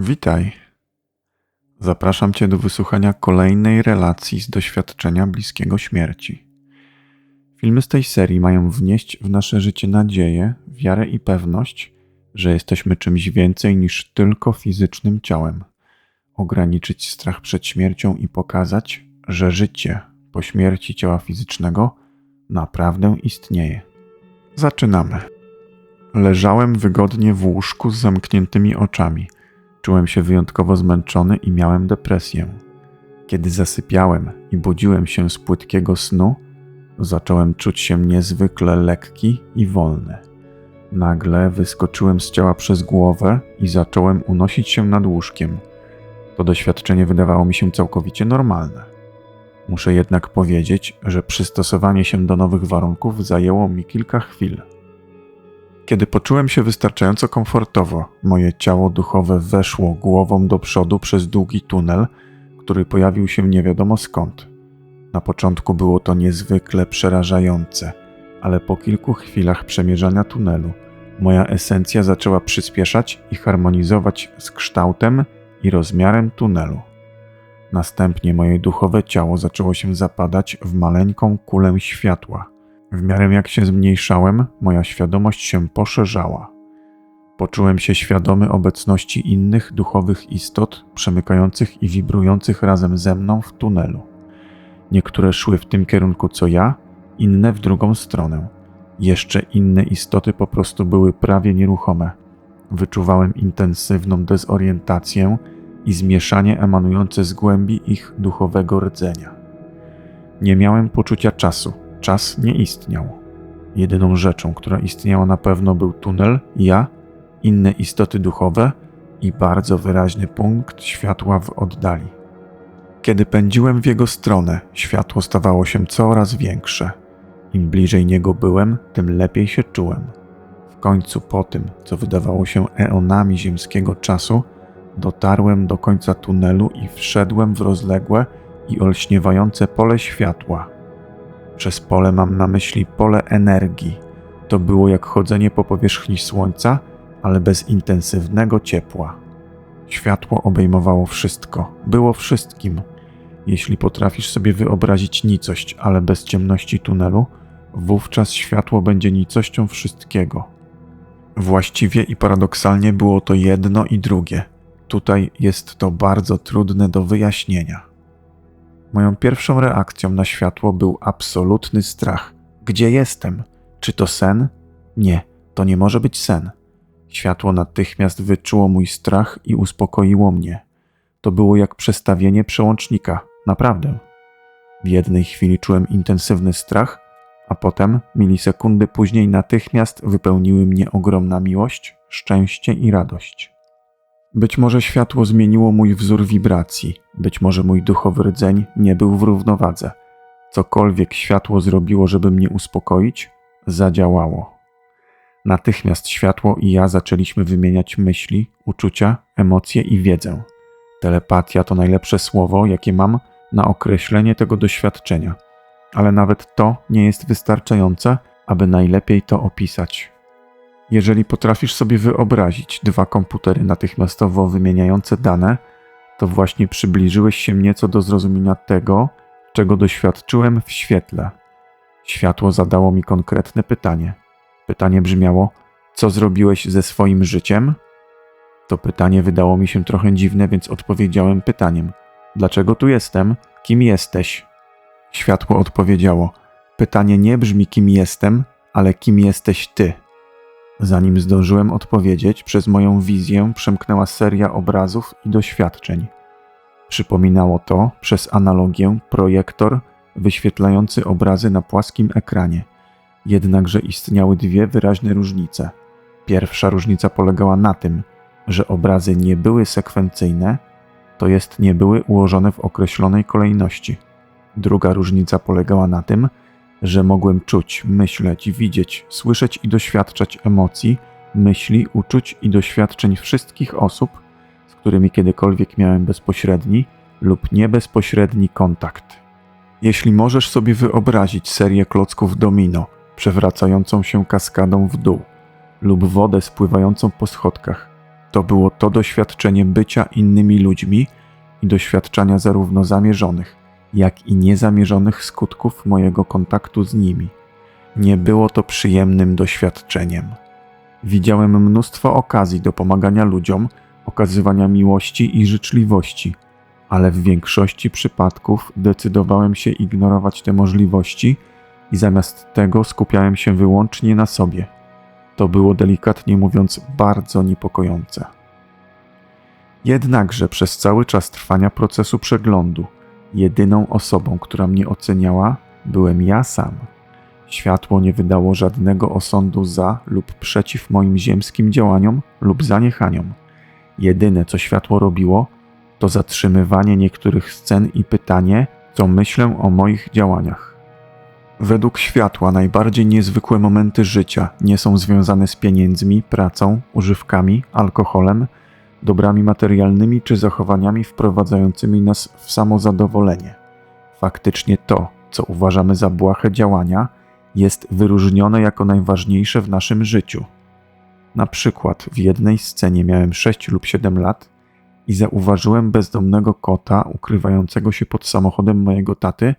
Witaj. Zapraszam Cię do wysłuchania kolejnej relacji z doświadczenia bliskiego śmierci. Filmy z tej serii mają wnieść w nasze życie nadzieję, wiarę i pewność, że jesteśmy czymś więcej niż tylko fizycznym ciałem, ograniczyć strach przed śmiercią i pokazać, że życie po śmierci ciała fizycznego naprawdę istnieje. Zaczynamy. Leżałem wygodnie w łóżku z zamkniętymi oczami. Czułem się wyjątkowo zmęczony i miałem depresję. Kiedy zasypiałem i budziłem się z płytkiego snu, zacząłem czuć się niezwykle lekki i wolny. Nagle wyskoczyłem z ciała przez głowę i zacząłem unosić się nad łóżkiem. To doświadczenie wydawało mi się całkowicie normalne. Muszę jednak powiedzieć, że przystosowanie się do nowych warunków zajęło mi kilka chwil. Kiedy poczułem się wystarczająco komfortowo, moje ciało duchowe weszło głową do przodu przez długi tunel, który pojawił się nie wiadomo skąd. Na początku było to niezwykle przerażające, ale po kilku chwilach przemierzania tunelu, moja esencja zaczęła przyspieszać i harmonizować z kształtem i rozmiarem tunelu. Następnie moje duchowe ciało zaczęło się zapadać w maleńką kulę światła. W miarę jak się zmniejszałem, moja świadomość się poszerzała. Poczułem się świadomy obecności innych duchowych istot przemykających i wibrujących razem ze mną w tunelu. Niektóre szły w tym kierunku co ja, inne w drugą stronę. Jeszcze inne istoty po prostu były prawie nieruchome. Wyczuwałem intensywną dezorientację i zmieszanie emanujące z głębi ich duchowego rdzenia. Nie miałem poczucia czasu, czas nie istniał. Jedyną rzeczą, która istniała na pewno był tunel, ja, inne istoty duchowe i bardzo wyraźny punkt światła w oddali. Kiedy pędziłem w jego stronę, światło stawało się coraz większe. Im bliżej niego byłem, tym lepiej się czułem. W końcu po tym, co wydawało się eonami ziemskiego czasu, dotarłem do końca tunelu i wszedłem w rozległe i olśniewające pole światła. Przez pole mam na myśli pole energii. To było jak chodzenie po powierzchni słońca, ale bez intensywnego ciepła. Światło obejmowało wszystko, było wszystkim. Jeśli potrafisz sobie wyobrazić nicość, ale bez ciemności tunelu, wówczas światło będzie nicością wszystkiego. Właściwie i paradoksalnie było to jedno i drugie. Tutaj jest to bardzo trudne do wyjaśnienia. Moją pierwszą reakcją na światło był absolutny strach. Gdzie jestem? Czy to sen? Nie, to nie może być sen. Światło natychmiast wyczuło mój strach i uspokoiło mnie. To było jak przestawienie przełącznika, naprawdę. W jednej chwili czułem intensywny strach, a potem, milisekundy później, natychmiast wypełniły mnie ogromna miłość, szczęście i radość. Być może światło zmieniło mój wzór wibracji, być może mój duchowy rdzeń nie był w równowadze. Cokolwiek światło zrobiło, żeby mnie uspokoić, zadziałało. Natychmiast światło i ja zaczęliśmy wymieniać myśli, uczucia, emocje i wiedzę. Telepatia to najlepsze słowo, jakie mam na określenie tego doświadczenia, ale nawet to nie jest wystarczające, aby najlepiej to opisać. Jeżeli potrafisz sobie wyobrazić dwa komputery natychmiastowo wymieniające dane, to właśnie przybliżyłeś się nieco do zrozumienia tego, czego doświadczyłem w świetle. Światło zadało mi konkretne pytanie. Pytanie brzmiało: Co zrobiłeś ze swoim życiem? To pytanie wydało mi się trochę dziwne, więc odpowiedziałem pytaniem: Dlaczego tu jestem? Kim jesteś? Światło odpowiedziało: Pytanie nie brzmi kim jestem, ale kim jesteś ty. Zanim zdążyłem odpowiedzieć, przez moją wizję przemknęła seria obrazów i doświadczeń. Przypominało to, przez analogię, projektor wyświetlający obrazy na płaskim ekranie. Jednakże istniały dwie wyraźne różnice. Pierwsza różnica polegała na tym, że obrazy nie były sekwencyjne, to jest nie były ułożone w określonej kolejności. Druga różnica polegała na tym, że mogłem czuć, myśleć, widzieć, słyszeć i doświadczać emocji, myśli, uczuć i doświadczeń wszystkich osób, z którymi kiedykolwiek miałem bezpośredni lub niebezpośredni kontakt. Jeśli możesz sobie wyobrazić serię klocków domino, przewracającą się kaskadą w dół, lub wodę spływającą po schodkach, To było to doświadczenie bycia innymi ludźmi i doświadczania zarówno zamierzonych, jak i niezamierzonych skutków mojego kontaktu z nimi. Nie było to przyjemnym doświadczeniem. Widziałem mnóstwo okazji do pomagania ludziom, okazywania miłości i życzliwości, ale w większości przypadków decydowałem się ignorować te możliwości i zamiast tego skupiałem się wyłącznie na sobie. To było delikatnie mówiąc bardzo niepokojące. Jednakże przez cały czas trwania procesu przeglądu, jedyną osobą, która mnie oceniała, byłem ja sam. Światło nie wydało żadnego osądu za lub przeciw moim ziemskim działaniom lub zaniechaniom. Jedyne, co światło robiło, to zatrzymywanie niektórych scen i pytanie, co myślę o moich działaniach. Według światła najbardziej niezwykłe momenty życia nie są związane z pieniędzmi, pracą, używkami, alkoholem, dobrami materialnymi czy zachowaniami wprowadzającymi nas w samozadowolenie. Faktycznie to, co uważamy za błahe działania, jest wyróżnione jako najważniejsze w naszym życiu. Na przykład w jednej scenie miałem 6 lub 7 lat i zauważyłem bezdomnego kota ukrywającego się pod samochodem mojego taty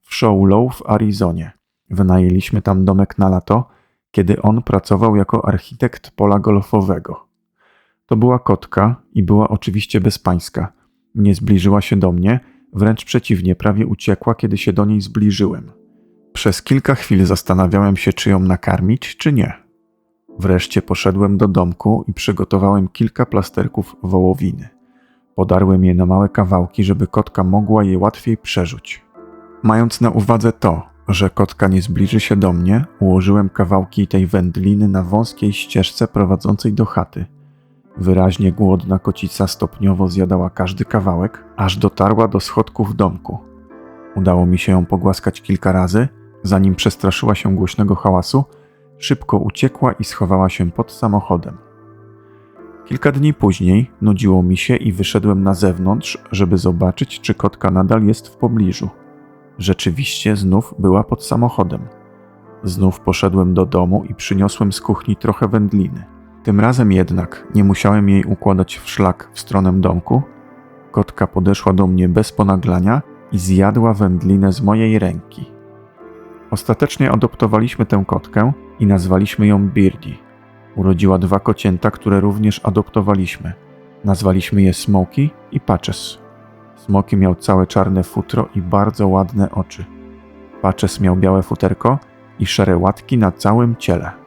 w Showlow w Arizonie. Wynajęliśmy tam domek na lato, kiedy on pracował jako architekt pola golfowego. To była kotka i była oczywiście bezpańska. Nie zbliżyła się do mnie, wręcz przeciwnie, prawie uciekła, kiedy się do niej zbliżyłem. Przez kilka chwil zastanawiałem się, czy ją nakarmić, czy nie. Wreszcie poszedłem do domku i przygotowałem kilka plasterków wołowiny. Podarłem je na małe kawałki, żeby kotka mogła je łatwiej przerzuć. Mając na uwadze to, że kotka nie zbliży się do mnie, ułożyłem kawałki tej wędliny na wąskiej ścieżce prowadzącej do chaty. Wyraźnie głodna kocica stopniowo zjadała każdy kawałek, aż dotarła do schodków domku. Udało mi się ją pogłaskać kilka razy, zanim przestraszyła się głośnego hałasu, szybko uciekła i schowała się pod samochodem. Kilka dni później nudziło mi się i wyszedłem na zewnątrz, żeby zobaczyć, czy kotka nadal jest w pobliżu. Rzeczywiście znów była pod samochodem. Znów poszedłem do domu i przyniosłem z kuchni trochę wędliny. Tym razem jednak nie musiałem jej układać w szlak w stronę domku. Kotka podeszła do mnie bez ponaglania i zjadła wędlinę z mojej ręki. Ostatecznie adoptowaliśmy tę kotkę i nazwaliśmy ją Birdie. Urodziła dwa kocięta, które również adoptowaliśmy. Nazwaliśmy je Smokey i Patches. Smoki miał całe czarne futro i bardzo ładne oczy. Patches miał białe futerko i szare łatki na całym ciele.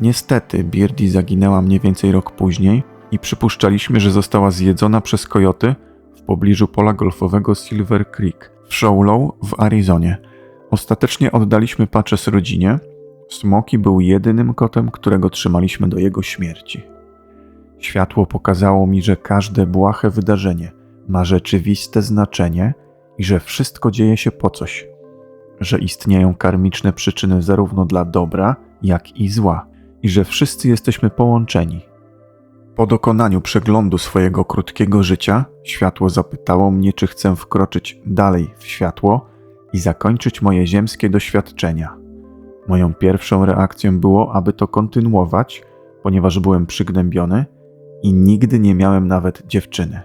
Niestety, Birdie zaginęła mniej więcej rok później i przypuszczaliśmy, że została zjedzona przez kojoty w pobliżu pola golfowego Silver Creek w Showlow w Arizonie. Ostatecznie oddaliśmy Patches rodzinie. Smoki był jedynym kotem, którego trzymaliśmy do jego śmierci. Światło pokazało mi, że każde błahe wydarzenie ma rzeczywiste znaczenie i że wszystko dzieje się po coś, że istnieją karmiczne przyczyny zarówno dla dobra, jak i zła, i że wszyscy jesteśmy połączeni. Po dokonaniu przeglądu swojego krótkiego życia, światło zapytało mnie, czy chcę wkroczyć dalej w światło i zakończyć moje ziemskie doświadczenia. Moją pierwszą reakcją było, aby to kontynuować, ponieważ byłem przygnębiony i nigdy nie miałem nawet dziewczyny.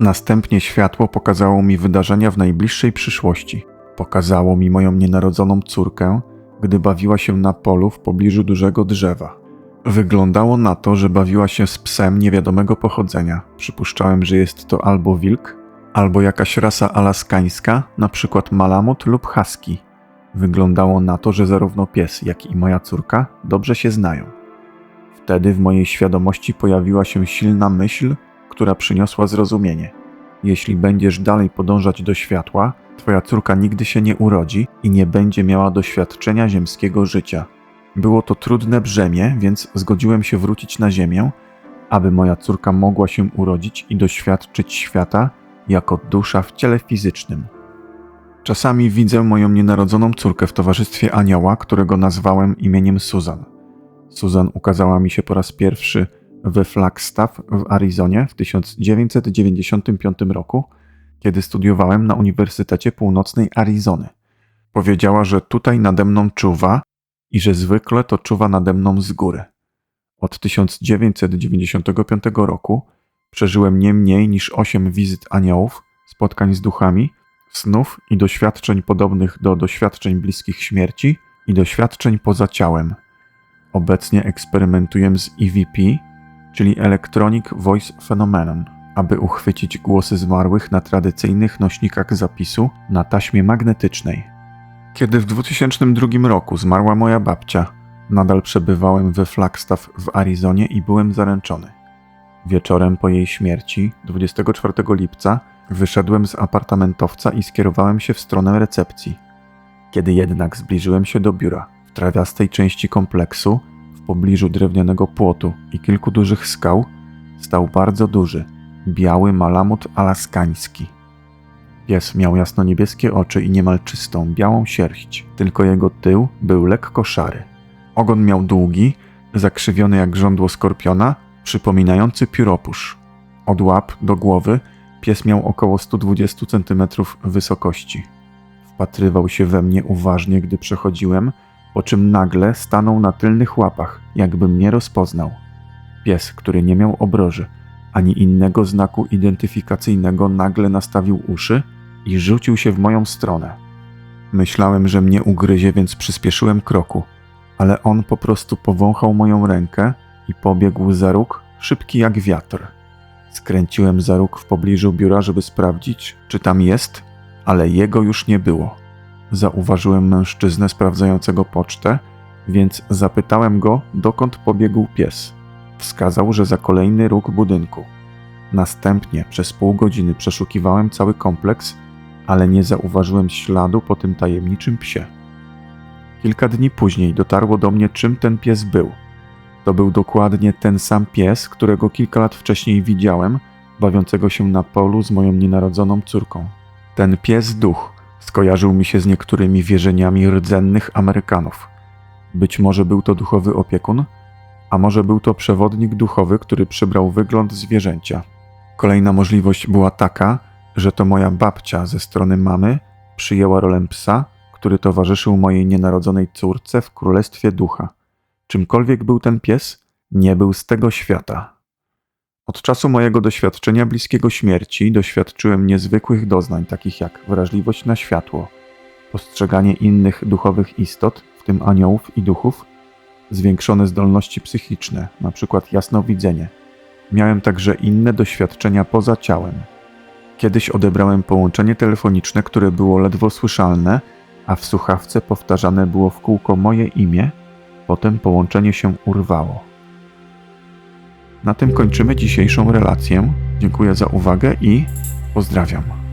Następnie światło pokazało mi wydarzenia w najbliższej przyszłości. Pokazało mi moją nienarodzoną córkę, gdy bawiła się na polu w pobliżu dużego drzewa. Wyglądało na to, że bawiła się z psem niewiadomego pochodzenia. Przypuszczałem, że jest to albo wilk, albo jakaś rasa alaskańska, na przykład malamut lub husky. Wyglądało na to, że zarówno pies, jak i moja córka dobrze się znają. Wtedy w mojej świadomości pojawiła się silna myśl, która przyniosła zrozumienie. Jeśli będziesz dalej podążać do światła, twoja córka nigdy się nie urodzi i nie będzie miała doświadczenia ziemskiego życia. Było to trudne brzemię, więc zgodziłem się wrócić na ziemię, aby moja córka mogła się urodzić i doświadczyć świata jako dusza w ciele fizycznym. Czasami widzę moją nienarodzoną córkę w towarzystwie anioła, którego nazwałem imieniem Susan. Susan ukazała mi się po raz pierwszy we Flagstaff w Arizonie w 1995 roku, kiedy studiowałem na Uniwersytecie Północnej Arizony. Powiedziała, że tutaj nade mną czuwa i że zwykle to czuwa nade mną z góry. Od 1995 roku przeżyłem nie mniej niż 8 wizyt aniołów, spotkań z duchami, snów i doświadczeń podobnych do doświadczeń bliskich śmierci i doświadczeń poza ciałem. Obecnie eksperymentuję z EVP, czyli Electronic Voice Phenomenon, aby uchwycić głosy zmarłych na tradycyjnych nośnikach zapisu na taśmie magnetycznej. Kiedy w 2002 roku zmarła moja babcia, nadal przebywałem we Flagstaff w Arizonie i byłem zaręczony. Wieczorem po jej śmierci, 24 lipca, wyszedłem z apartamentowca i skierowałem się w stronę recepcji. Kiedy jednak zbliżyłem się do biura, w trawiastej części kompleksu, w pobliżu drewnianego płotu i kilku dużych skał, stał bardzo duży, biały malamut alaskański. Pies miał jasno-niebieskie oczy i niemal czystą, białą sierść, tylko jego tył był lekko szary. Ogon miał długi, zakrzywiony jak żądło skorpiona, przypominający pióropusz. Od łap do głowy pies miał około 120 cm wysokości. Wpatrywał się we mnie uważnie, gdy przechodziłem, po czym nagle stanął na tylnych łapach, jakby mnie rozpoznał. Pies, który nie miał obroży, ani innego znaku identyfikacyjnego, nagle nastawił uszy i rzucił się w moją stronę. Myślałem, że mnie ugryzie, więc przyspieszyłem kroku, ale on po prostu powąchał moją rękę i pobiegł za róg, szybki jak wiatr. Skręciłem za róg w pobliżu biura, żeby sprawdzić, czy tam jest, ale jego już nie było. Zauważyłem mężczyznę sprawdzającego pocztę, więc zapytałem go, dokąd pobiegł pies. Wskazał, że za kolejny róg budynku. Następnie przez pół godziny przeszukiwałem cały kompleks, ale nie zauważyłem śladu po tym tajemniczym psie. Kilka dni później dotarło do mnie, czym ten pies był. To był dokładnie ten sam pies, którego kilka lat wcześniej widziałem, bawiącego się na polu z moją nienarodzoną córką. Ten pies duch skojarzył mi się z niektórymi wierzeniami rdzennych Amerykanów. Być może był to duchowy opiekun, a może był to przewodnik duchowy, który przybrał wygląd zwierzęcia. Kolejna możliwość była taka, że to moja babcia ze strony mamy przyjęła rolę psa, który towarzyszył mojej nienarodzonej córce w królestwie ducha. Czymkolwiek był ten pies, nie był z tego świata. Od czasu mojego doświadczenia bliskiego śmierci doświadczyłem niezwykłych doznań, takich jak wrażliwość na światło, postrzeganie innych duchowych istot, w tym aniołów i duchów, zwiększone zdolności psychiczne, np. jasnowidzenie. Miałem także inne doświadczenia poza ciałem. Kiedyś odebrałem połączenie telefoniczne, które było ledwo słyszalne, a w słuchawce powtarzane było w kółko moje imię, potem połączenie się urwało. Na tym kończymy dzisiejszą relację. Dziękuję za uwagę i pozdrawiam.